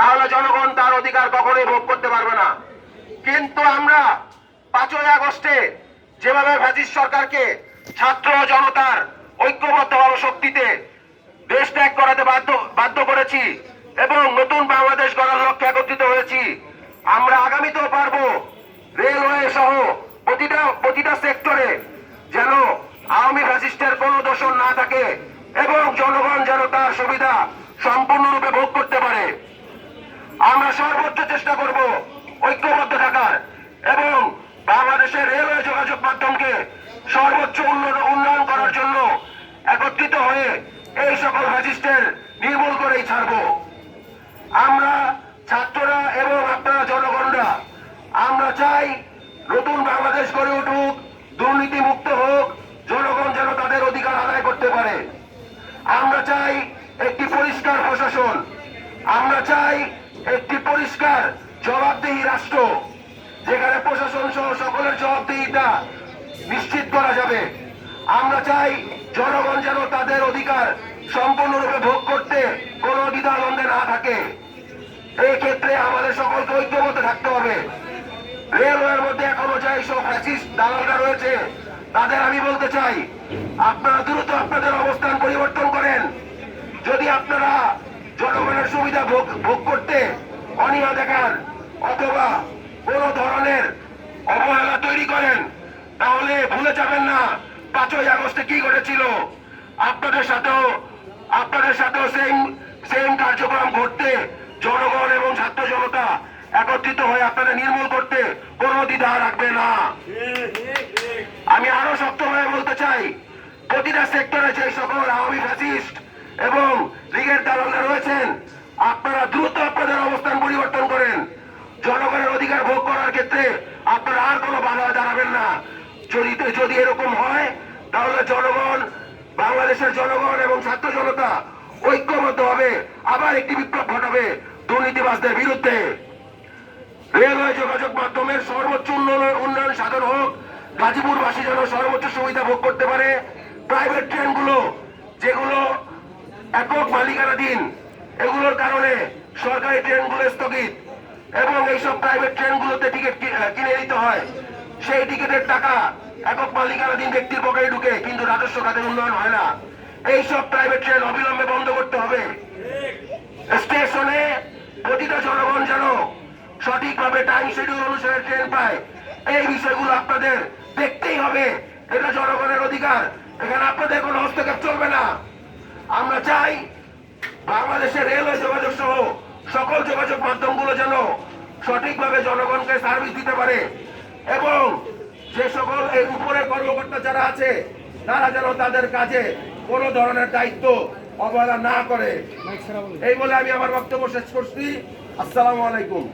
তাহলে জনগণ তার অধিকার কখনোই ভোগ করতে পারবে না। কিন্তু আমরা পাঁচই আগস্টে যেভাবে ফ্যাসিস সরকারকে ছাত্র জনতার ঐক্যবদ্ধভাবে শক্তিতে দেশ ত্যাগ করাতে বাধ্য বাধ্য করেছি এবং নতুন বাংলাদেশ গড়ার লক্ষ্যে একত্রিত হয়েছি, আমরা আগামীতেও পারব রেলওয়ে সহ প্রতিটা প্রতিটা সেক্টরে যেন আওয়ামী ফ্যাসিস্টের কোনো দোষণ না থাকে এবং জনগণ যেন তার সুবিধা সম্পূর্ণরূপে ভোগ করতে পারে। আমরা সর্বোচ্চ চেষ্টা করব ঐক্যবদ্ধ থাকার এবং বাংলাদেশের রেলওয়ে যোগাযোগ মাধ্যমকে সর্বোচ্চ উন্নয়ন করার জন্য একত্রিত হয়ে এই সকল ফ্যাসিস্টের নির্মূল করেই ছাড়ব। আমরা ছাত্ররা এবং আপনারা জনগণরা, আমরা চাই নতুন বাংলাদেশ গড়ে উঠুক দুর্নীতি মুক্ত হোক, জনগণ যেন তাদের অধিকার আদায় করতে পারে। আমরা চাই একটি পরিষ্কার প্রশাসন। আমরা চাই একটি পরিষ্কার জবাবদিহি রাষ্ট্র, যেখানে প্রশাসন সহ সকলের জবাবদিহিতা নিশ্চিত করা যাবে। আমরা চাই জনগণ যেন তাদের অধিকার সম্পূর্ণরূপে ভোগ করতে কোনো দ্বিধাদ্বন্দ্বে না থাকে। এই ক্ষেত্রে আমাদের সকলকে ঐক্যবদ্ধ থাকতে হবে। রেলওয়ের মধ্যে এখনও যাই সব ফ্যাসিস্ট দালালরা রয়েছে, তাদের আমি বলতে চাই, আপনারা দ্রুত আপনাদের অবস্থান পরিবর্তন করেন। যদি আপনারা জনগণের সুবিধা ভোগ ভোগ করতে অনিয়া দেখান অথবা কোন ধরনের অবহেলা তৈরি করেন, তাহলে ভুলে যাবেন না পাঁচই আগস্টে কি ঘটেছিল। আপনাদের সাথেও আপনাদের সাথেও সেম সেম কার্যক্রম ঘটতে জনগণ এবং ছাত্র জনতা একত্রিত হয়ে আপনাদের নির্মূল করতে কোনো দ্বিধা রাখবে না। আমি আরও শক্তভাবে বলতে চাই, প্রতিটা সেক্টরে যে সকল আওয়ামী ফ্যাসিস্ট এবং লীগের দালালরা রয়েছেন। আপনারা দ্রুত আপনাদের অবস্থান পরিবর্তন করেন। জনগণের অধিকার ভোগ করার ক্ষেত্রে আপনারা আর কোনো বাধা দাঁড়াবেন না। যদি যদি এরকম হয়, তাহলে জনগণ, বাংলাদেশের জনগণ এবং ছাত্র জনতা ঐক্যবদ্ধ হবে, আবার একটি বিপ্লব ঘটাবে দুর্নীতিবাজদের বিরুদ্ধে। রেলওয়ে যোগাযোগ মাধ্যমের সর্বোচ্চ উন্নয়ন সাধন হোক, গাজীপুরবাসী যেন সর্বোচ্চ সুবিধা ভোগ করতে পারে। প্রাইভেট ট্রেনগুলো, যেগুলো একক মালিকানাধীন, এগুলোর কারণে সরকারি ট্রেনগুলো স্থগিত এবং এইসব প্রাইভেট ট্রেনগুলোতে টিকিট কিনে নিতে হয়। সেই টিকিটের টাকা একক মালিকানাধীন ব্যক্তির পকেটে ঢুকে কিন্তু রাজস্ব খাতের উন্নয়ন হয় না। এইসব প্রাইভেট ট্রেন অবিলম্বে বন্ধ করতে হবে। স্টেশনে প্রতিটা জনগণ যেন সঠিকভাবে টাইম শিডিউল অনুসারে ট্রেন পায়, এই বিষয়গুলো আপনাদের দেখতেই হবে। এটা জনগণের অধিকার। এখানে আপনাদের কোনো হস্তক্ষেপ চলবে না। আমরা চাই বাংলাদেশের রেলওয়ে যোগাযোগ সহ সকল যোগাযোগ মাধ্যমগুলো যেন সঠিকভাবে জনগণকে সার্ভিস দিতে পারে এবং যে সকল এই উপরের কর্মকর্তা যারা আছে, তারা যেন তাদের কাজে কোনো ধরনের দায়িত্ব অবহেলা না করে। এই বলে আমি আমার বক্তব্য শেষ করছি। আসসালামু আলাইকুম।